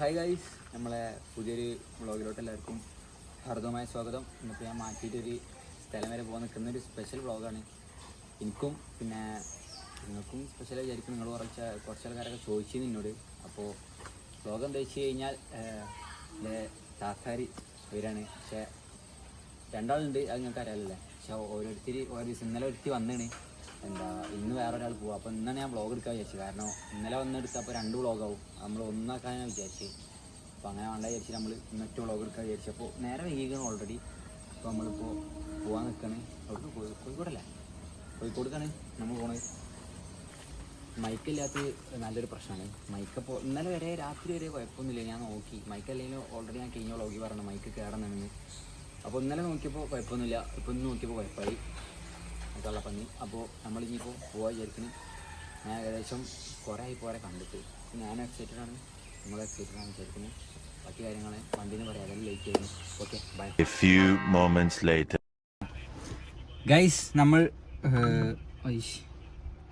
Hi guys നമ്മളെ പുതിയൊരു വ്ളോഗിലോട്ട് എല്ലാവർക്കും ഹർദ്ദമായ സ്വാഗതം. ഇന്നിപ്പോൾ ഞാൻ മാറ്റിയിട്ടൊരു സ്ഥലം വരെ പോകാൻ നിൽക്കുന്ന ഒരു സ്പെഷ്യൽ വ്ളോഗാണ് എനിക്കും പിന്നെ നിങ്ങൾക്കും സ്പെഷ്യൽ വിചാരിക്കും നിങ്ങൾ കുറച്ച് കുറച്ച് ആൾക്കാരൊക്കെ ചോദിച്ചു നിന്നോട് അപ്പോൾ വ്ളോഗ് എന്താ വെച്ച് കഴിഞ്ഞാൽ എന്റെ താത്താരി ഇവരാണ് പക്ഷേ രണ്ടാളുണ്ട് അത് നിങ്ങൾക്ക് അറിയാമല്ലേ പക്ഷേ ഓരോരുത്തർ ഓരോ ദിവസം ഇന്നലെ ഒരുത്തി വന്നാണ് എന്താ ഇന്ന് വേറെ ഒരാൾ പോവാം. അപ്പോൾ ഇന്നാണ് ഞാൻ വ്ളോഗ് എടുക്കാൻ വിചാരിച്ചത്. കാരണം ഇന്നലെ വന്നെടുത്തപ്പോൾ രണ്ട് വ്ളോഗാവും നമ്മൾ ഒന്നാക്കാനാണ് വിചാരിച്ചത് അപ്പോൾ അങ്ങനെ വേണ്ട വിചാരിച്ച് നമ്മൾ ഇന്നൊറ്റ വ്ളോഗ് എടുക്കാൻ വിചാരിച്ചു. അപ്പോൾ നേരെ വൈകിക്കണം ഓൾറെഡി അപ്പോൾ നമ്മളിപ്പോൾ പോകാൻ നിൽക്കണ് അവിടെ കോഴി കോഴിക്കോടല്ലേ? കോഴിക്കോടുക്കാണ് നമ്മൾ പോണത്. മൈക്കില്ലാത്ത നല്ലൊരു പ്രശ്നമാണ് മൈക്കപ്പോൾ ഇന്നലെ വരെ രാത്രി വരെ കുഴപ്പമൊന്നുമില്ല. ഞാൻ നോക്കി. മൈക്ക് അല്ലെങ്കിൽ ഓൾറെഡി ഞാൻ കഴിഞ്ഞ വ്ളോഗി പറഞ്ഞു മൈക്ക് കയറണമെന്ന് അപ്പോൾ ഇന്നലെ നോക്കിയപ്പോൾ കുഴപ്പമൊന്നുമില്ല. ഇപ്പോൾ ഇന്ന് നോക്കിയപ്പോൾ കുഴപ്പമായി. കള്ളപ്പന്നി അപ്പോൾ നമ്മൾ ഇനിയിപ്പോൾ പോകാൻ വിചാരിക്കുന്നു ഞാൻ ഏകദേശം കുറേ ആയി പോരെ കണ്ടിട്ട്. ഞാൻ എക്സൈറ്റഡ് ആണ്. നിങ്ങൾ എക്സൈറ്റഡ് ആണ് വിചാരിക്കുന്നു ബാക്കി കാര്യങ്ങൾ വണ്ടിന്ന് പറയാം. അതെല്ലാം ലേറ്റ് ചെയ്യുന്നു okay bye moments later. Guys നമ്മൾ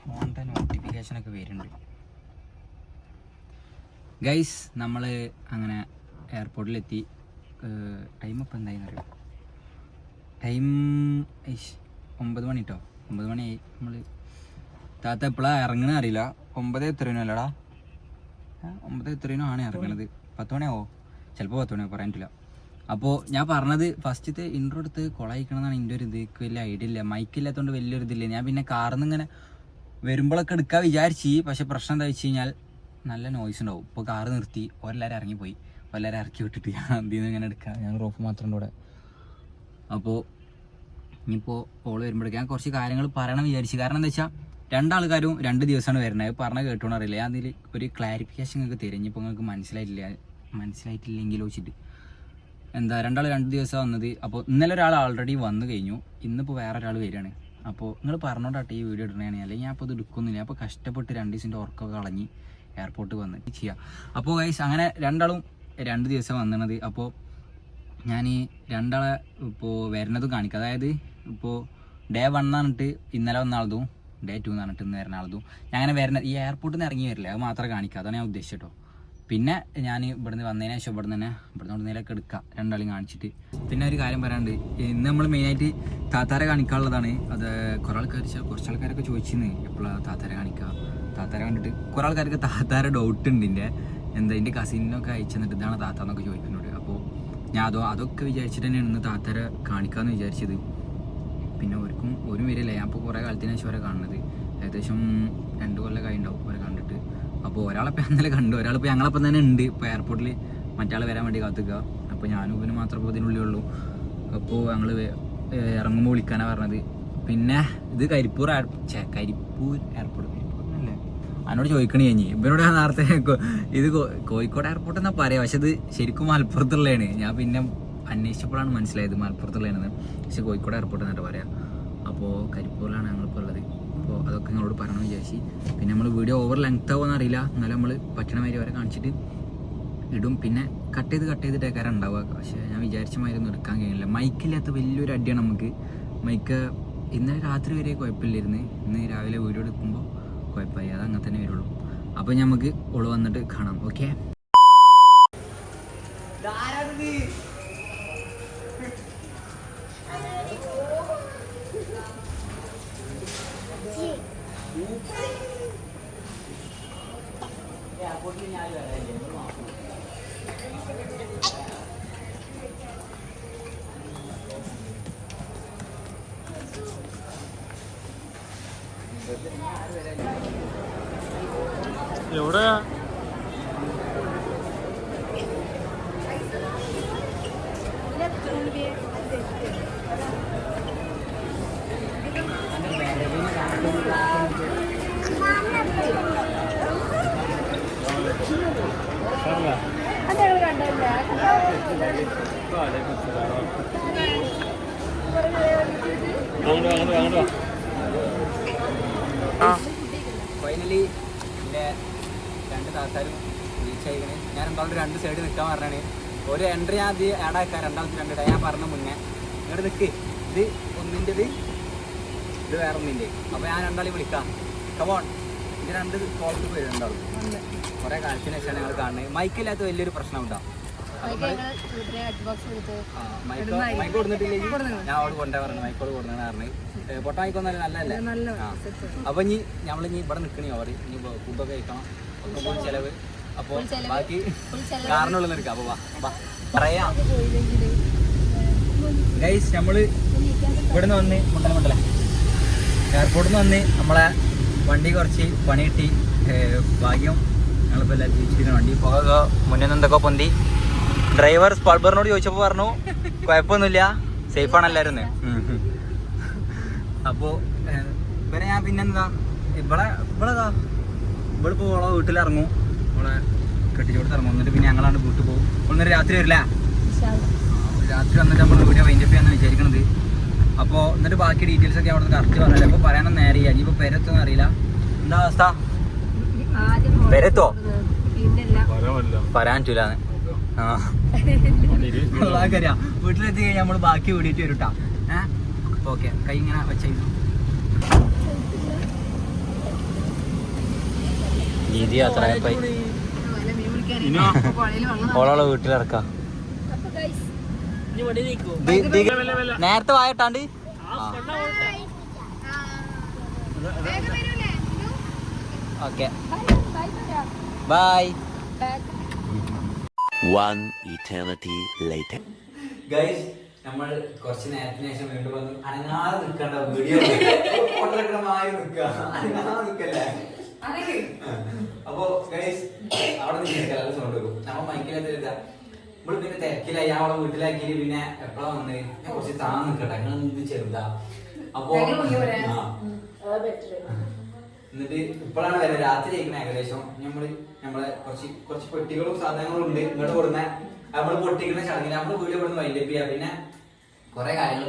ഫോണിന്റെ നോട്ടിഫിക്കേഷനൊക്കെ വരുന്നുണ്ട്. ഗൈസ് നമ്മൾ അങ്ങനെ എയർപോർട്ടിലെത്തി ടൈം ഇപ്പം എന്തായെന്ന് അറിയാം ടൈം ഒമ്പത് മണി കേട്ടോ ഒമ്പത് മണിയായി നമ്മൾ താത്ത എപ്പോഴാണ് ഇറങ്ങണ അറിയില്ല. ഒമ്പത് എത്രയോ അല്ലടാ? ഒമ്പത് എത്രയോ ആണ് ഇറങ്ങണത്. പത്ത് മണിയാവോ? ചിലപ്പോൾ പത്ത് മണിയാവും പറയാൻ പറ്റില്ല അപ്പോൾ ഞാൻ പറഞ്ഞത് ഫസ്റ്റത്തെ ഇൻട്രോ എടുത്ത് കൊളയിക്കണമെന്നാണ് എന്റെ ഒരു ഇത്. വലിയ ഐഡിയ ഇല്ല. മൈക്കില്ലാത്തതുകൊണ്ട് വലിയൊരു ഇതില്ല ഞാൻ പിന്നെ കാറിൽ നിന്ന് ഇങ്ങനെ വരുമ്പോഴൊക്കെ എടുക്കാൻ വിചാരിച്ചു. പക്ഷെ പ്രശ്നം എന്താ വെച്ച് കഴിഞ്ഞാൽ നല്ല നോയ്സ് ഉണ്ടാവും. ഇപ്പോൾ കാറ് നിർത്തി. ഒരെല്ലാവരും ഇറങ്ങിപ്പോയി. എല്ലാവരും ഇറക്കി വിട്ടിട്ട് ഞാൻ അതിൽ നിന്ന് ഇങ്ങനെ എടുക്കാം? ഞാൻ റോഫ് മാത്രം ഇവിടെ. അപ്പോൾ ഇനിയിപ്പോൾ ഓൾ വരുമ്പോഴേക്കും ഞാൻ കുറച്ച് കാര്യങ്ങൾ പറയണം വിചാരിച്ചു. കാരണം എന്താ വെച്ചാൽ രണ്ടാൾക്കാരും രണ്ട് ദിവസമാണ് വരുന്നത്. പറഞ്ഞ കേട്ടോന്ന് അറിയില്ല. അതിൽ ഒരു ക്ലാരിഫിക്കേഷൻ നിങ്ങൾക്ക് തരും. നിങ്ങൾക്ക് മനസ്സിലായിട്ടില്ല. മനസ്സിലായിട്ടില്ലെങ്കിൽ വെച്ചിട്ട് എന്താ രണ്ടാൾ രണ്ട് ദിവസം വന്നത്. അപ്പോൾ ഇന്നലെ ഒരാൾ ആൾറെഡി വന്നു കഴിഞ്ഞു. ഇന്നിപ്പോൾ വേറെ ഒരാൾ വരികയാണ്. അപ്പോൾ നിങ്ങൾ പറഞ്ഞോണ്ടാട്ടെ ഈ വീഡിയോ ഇടണേ അല്ലെങ്കിൽ ഞാൻ അപ്പോൾ ഇത് എടുക്കുന്നില്ല. അപ്പോൾ കഷ്ടപ്പെട്ട് രണ്ട് ദിവസത്തിന്റെ ഉറക്കമൊക്കെ കളഞ്ഞ് എയർപോർട്ട് വന്ന് ചെയ്യാം. അപ്പോൾ ഗൈസ് അങ്ങനെ രണ്ടാളും രണ്ട് ദിവസം വന്നത്. അപ്പോൾ ഞാൻ ഈ രണ്ടാളെ ഇപ്പോൾ വരുന്നത് കാണിക്കാം. അതായത് ഇപ്പോൾ ഡേ വൺ എന്ന് പറഞ്ഞിട്ട് ഇന്നലെ വന്ന ആളതും ഡേ ടു എന്ന് പറഞ്ഞിട്ട് ഇന്ന് വരുന്ന ആളതും. ഞാൻ അങ്ങനെ വരുന്ന ഈ എയർപോർട്ടിൽ നിന്ന് ഇറങ്ങി വരില്ല. അത് മാത്രമേ കാണിക്കുക അതാണ് ഞാൻ ഉദ്ദേശിച്ചിട്ടോ പിന്നെ ഞാൻ ഇവിടുന്ന് വന്നതിന് ശേഷം ഇവിടുന്ന് തന്നെ ഇവിടുന്ന് ഇവിടുന്നേലൊക്കെ എടുക്കാം. രണ്ടാളും കാണിച്ചിട്ട്. പിന്നെ ഒരു കാര്യം പറയാണ്ട് ഇന്ന് നമ്മൾ മെയിനായിട്ട് താത്താരെ കാണിക്കാനുള്ളതാണ്. അത് കുറേ ആൾക്കാർ കുറച്ച് ആൾക്കാരൊക്കെ ചോദിച്ചിരുന്നു എപ്പോഴാണ് താത്താരെ കാണിക്കുക താത്താരെ കണ്ടിട്ട് കുറേ ആൾക്കാർക്ക് താത്താരെ ഡൗട്ട് ഉണ്ട് എന്റെ എന്താ എന്റെ കസിനൊക്കെ അയച്ചു തന്നിട്ട് ഇതാണ് താത്ത എന്നൊക്കെ ചോദിക്കുന്നുണ്ട്. അപ്പോൾ ഞാൻ അതോ അതൊക്കെ വിചാരിച്ചിട്ട് തന്നെയാണ് ഇന്ന് താത്താരെ കാണിക്കാമെന്ന് വിചാരിച്ചത്. പിന്നെ ഒരുക്കും ഒരു വരില്ല ഞാൻ ഇപ്പോൾ കുറേ കാലത്തിന് ശേഷം അവരെ കാണുന്നത്. ഏകദേശം രണ്ട് കൊല്ലം കഴിയുണ്ടാവും അവരെ കണ്ടിട്ട്. അപ്പോൾ ഒരാളിപ്പോൾ ഇന്നലെ കണ്ടു. ഒരാളിപ്പോൾ ഞങ്ങളപ്പം തന്നെ ഉണ്ട്. ഇപ്പോൾ എയർപോർട്ടിൽ മറ്റാൾ വരാൻ വേണ്ടി കാത്തുക അപ്പോൾ ഞാനും ഇവന് മാത്രമേ ഇപ്പോൾ ഇതിനുള്ളിൽ ഉള്ളൂ. അപ്പോൾ ഞങ്ങൾ ഇറങ്ങുമ്പോൾ വിളിക്കാനാണ് പറഞ്ഞത്. പിന്നെ ഇത് കരിപ്പൂർ ചേ കരിപ്പൂർ എയർപോർട്ട് കരിപ്പൂരിനല്ലേ അതിനോട് ചോദിക്കണേ ഞാൻ ഇവരോട് ഞാൻ നേരത്തെ ഇത് കോഴിക്കോട് എയർപോർട്ട് എന്നാ പറയാം. പക്ഷെ ഇത് ശരിക്കും മലപ്പുറത്തുള്ളതാണ് ഞാൻ പിന്നെ അന്വേഷിച്ചപ്പോഴാണ് മനസ്സിലായത് മലപ്പുറത്തുള്ളതാണെന്ന് പക്ഷേ കോഴിക്കോട് എയർപോർട്ട് എന്നിട്ട് പറയാം. അപ്പോൾ കരിപ്പൂരിലാണ് ഞങ്ങളിപ്പോൾ ഉള്ളത് അപ്പോൾ അതൊക്കെ നിങ്ങളോട് പറഞ്ഞു വിചാരിച്ച്. പിന്നെ നമ്മൾ വീഡിയോ ഓവർ ലെങ്ത് ആവുമെന്ന് അറിയില്ല. എന്നാലും നമ്മൾ പറ്റണ മാതിരി വരെ കാണിച്ചിട്ട് ഇടും. പിന്നെ കട്ട് ചെയ്ത് കട്ട് ചെയ്തിട്ട് ഏക്കാരം ഉണ്ടാവുക പക്ഷേ ഞാൻ വിചാരിച്ച മാതിരി ഒന്നും എടുക്കാൻ കഴിയില്ല മൈക്കില്ലാത്ത വലിയൊരു അടിയാണ് നമുക്ക്. മൈക്ക് ഇന്നലെ രാത്രി വരെ കുഴപ്പമില്ലായിരുന്നു. ഇന്ന് രാവിലെ വീഡിയോ എടുക്കുമ്പോൾ കുഴപ്പമായി. അത് അങ്ങനെ തന്നെ വരുള്ളൂ. അപ്പോൾ നമുക്ക് ഓൾ വന്നിട്ട് കാണാം. ഓക്കെ एवढं ഫൈനലി എന്റെ രണ്ട് താത്താരും റീച്ച് ആയിക്കണ്. ഞാൻ എന്തായാലും രണ്ട് സൈഡ് നിൽക്കാൻ പറഞ്ഞാണ്. ഒരു എൻട്രി ഞാൻ അത് ആഡ് ആക്കാം രണ്ടാമത്തെ രണ്ട് ഞാൻ പറഞ്ഞ മുന്നേ. ഇങ്ങോട്ട് നിൽക്ക് ഇത് ഒന്നിന്റെത് ഇത് വേറെ ഒന്നിന്റെ അപ്പോൾ ഞാൻ രണ്ടാളി വിളിക്കാം. കമോൺ ഇത് രണ്ട് കോളത്തിൽ വരുന്നുണ്ടാവും കുറെ കാലത്തിന് ശേഷം ഞങ്ങൾ കാണുന്നത്. മൈക്കില്ലാത്ത വലിയൊരു പ്രശ്നം ഉണ്ടാവും മൈക്ക് ഞാൻ അവിടെ കൊണ്ടേ പറഞ്ഞു മൈക്കോട് കൊടുക്കുന്ന പറഞ്ഞു. പൊട്ട മൈക്കൊന്നും നല്ലതല്ലേ. അപ്പൊ ഇനി നമ്മൾ ഇനി ഇവിടെ നിൽക്കണേ അവർ ഇനി ഫുഡൊക്കെ കഴിക്കണം. ഒക്കെ ചെലവ്. അപ്പൊ ബാക്കി കാറിനുള്ളിൽ നിൽക്കാം. അപ്പൊ വാ വാ. പറയാം. ഗൈസ് നമ്മൾ ഇവിടുന്ന് വന്ന് മുണ്ടല മുണ്ടല എയർപോർട്ടിൽ നിന്ന് വന്ന് നമ്മളെ വണ്ടി കുറച്ച് പണി കിട്ടി. ഭാഗ്യം. ഞങ്ങളിപ്പോൾ എല്ലാവരും ജീവിച്ചിരുന്ന വണ്ടി. പുക മുന്നേ എന്തൊക്കെ പൊന്തി. ഡ്രൈവർ സ്പൾബറിനോട് ചോദിച്ചപ്പോൾ പറഞ്ഞു കുഴപ്പമൊന്നുമില്ല. സേഫ് എല്ലാവരും എല്ലാരും. അപ്പോൾ ഇവരെ ഞാൻ പിന്നെന്താ ഇവിടെ ഇവിടെ ഇതാ ഇവിടെ ഇപ്പോൾ ഓളെ വീട്ടിലിറങ്ങും. ഓളെ കെട്ടിച്ചോടത്ത് ഇറങ്ങും. എന്നിട്ട് പിന്നെ ഞങ്ങളാണ് വീട്ടിൽ പോകും. ഒന്നര രാത്രി വരില്ല? രാത്രി വന്നിട്ട് നമ്മൾ വീഡിയോ വൈൻഡപ്പ് ചെയ്യാന്ന് വിചാരിക്കണത്. അപ്പോൾ എന്നിട്ട് ബാക്കി ഡീറ്റെയിൽസ് ഒക്കെ അവിടെ നിന്ന് കറക്റ്റ് പറഞ്ഞില്ല അപ്പോൾ പറയാനൊന്നും ഇനി ഇപ്പോൾ പെരത്തൊന്നും അറിയില്ല. എന്താ അവസ്ഥ? പെരത്തോ? പറയാൻ ആ. അറിയാം വീട്ടിലെത്തി കഴിഞ്ഞാൽ നമ്മൾ ബാക്കി ഓടിയിട്ട് വരും കേട്ടോ ഏഹ് അപ്പോൾ ഓക്കെ. കൈ ഇങ്ങനെ വെച്ചു രീതി യാത്ര ഓളോളെ വീട്ടിലിറക്കാം നേരത്തെ വായട്ടാണ്ട്? Okay. Bye. One eternity later. Guys നമ്മൾ കുറച്ച് നേരത്തിന് ശേഷം വീണ്ടും വന്നു അനങ്ങാതെ നിൽക്കണ്ട വീഡിയോ മാറി നിൽക്കുക. അനങ്ങാതെ നിൽക്കല്ലേ? അപ്പോ ഗൈസ് അവിടെ നിൽക്കാൻ സൗണ്ട് വെക്കും നമ്മ മൈക്കിലത്തെ ഇതാ ഇവിടെ പിന്നെ തിരക്കിലായി. അവളെ വീട്ടിലാക്കി പിന്നെ എപ്പോഴാ വന്ന്? ഞാൻ കുറച്ച് താന്ന് നിൽക്കട്ടെ നിങ്ങൾ ഇത് ചെറുതാ അപ്പോ. എന്നിട്ട് ഇപ്പോഴാണ് വരെ രാത്രി കഴിക്കണ ഏകദേശം. നമ്മൾ നമ്മളെ കുറച്ച് കുറച്ച് പെട്ടികളും സാധനങ്ങളും ഉണ്ട് ഇങ്ങോട്ട് കൊടുന്ന. നമ്മൾ പൊട്ടിക്കുന്ന ചടങ്ങിൽ നമ്മൾ വീഡിയോ വൈൻഡ് അപ്പ് ചെയ്യാം പിന്നെ കൊറേ കാര്യങ്ങൾ.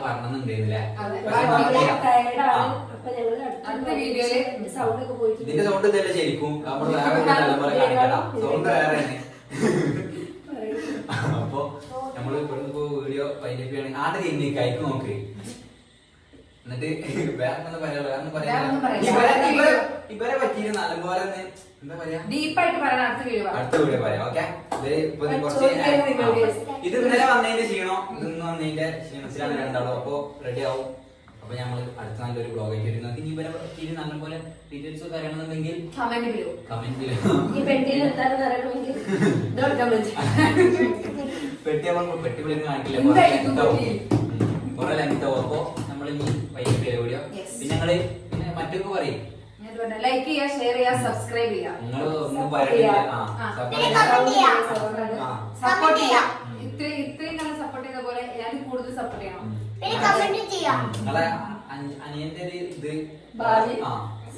ഇതിന്റെ സൗണ്ട് ഇതല്ലേ ശരിക്കും? നമ്മൾ വേറെ തലമുറ കാണിക്കട്ടാ സൗണ്ട് വേറെ തന്നെ അപ്പൊ നമ്മൾ ഇവിടുന്ന് വീഡിയോ ചെയ്യണമെങ്കിൽ ആദ്യം കഴിഞ്ഞ് കൈക്ക് നോക്ക്. എന്നിട്ട് വേറെ ഒന്നും പറയാ വേറെ ഒന്നും. ഇവരെ ഇവരെ പറ്റിയിട്ട് നല്ലപോലെ ഒന്ന് എന്താ പറയാ? ഡീപ്പായിട്ട് പറയാൻ അടുത്ത വീഡിയോ അടുത്ത വീഡിയോ പറയാം. ഓക്കെ? ഇത് ഇന്നലെ വന്നതിന്റെ ക്ഷീണോ. ഇന്ന് വന്നതിന്റെ ക്ഷീണത്തിലാണ് രണ്ടാളും. അപ്പൊ റെഡി ആവും. അപ്പൊ ഞങ്ങൾ അടുത്ത നല്ലൊരു ബ്ലോഗ് ആയിട്ട് വരും നിങ്ങൾക്ക് ഇനി ഇവരെ പറ്റിയിട്ട് നല്ലപോലെ ഡീറ്റെയിൽസ് ഒക്കെ അറിയണമെന്നുണ്ടെങ്കിൽ കമന്റ് ബിലോ കമന്റിൽ ഈ പെട്ടിയിൽ എന്താണെന്ന് അറിയണമെങ്കിൽ ഡോട്ട് കമന്റ് പെട്ടി നമ്മൾ പെട്ടി വിളിന്ന് കാണിക്കില്ല കുറെ ലെങ്ത് ആവും അപ്പൊ നമ്മൾ ഇനി വൈകിട്ട് വീഡിയോ. പിന്നെ ഞങ്ങൾ പിന്നെ മറ്റൊക്കെ പറയും. ലൈക്ക് ചെയ്യുക ഷെയർ ചെയ്യുക സബ്സ്ക്രൈബ് ചെയ്യുക. സപ്പോർട്ട് ചെയ്യാം ഇത്രയും ഇത്രയും നല്ല സപ്പോർട്ട് ചെയ്ത പോലെ ഞാൻ കൂടുതൽ സപ്പോർട്ട് ചെയ്യണം. നിങ്ങളെ അനിയന്റെ ഒരു ഇത് ഭാവി.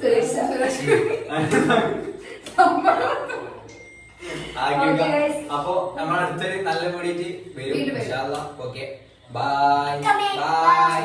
സുരേഷ് സുരേഷ്. അപ്പൊ നമ്മൾ അടുത്തൊരു നല്ല വീഡിയോയിട്ട് വരും. Okay bye bye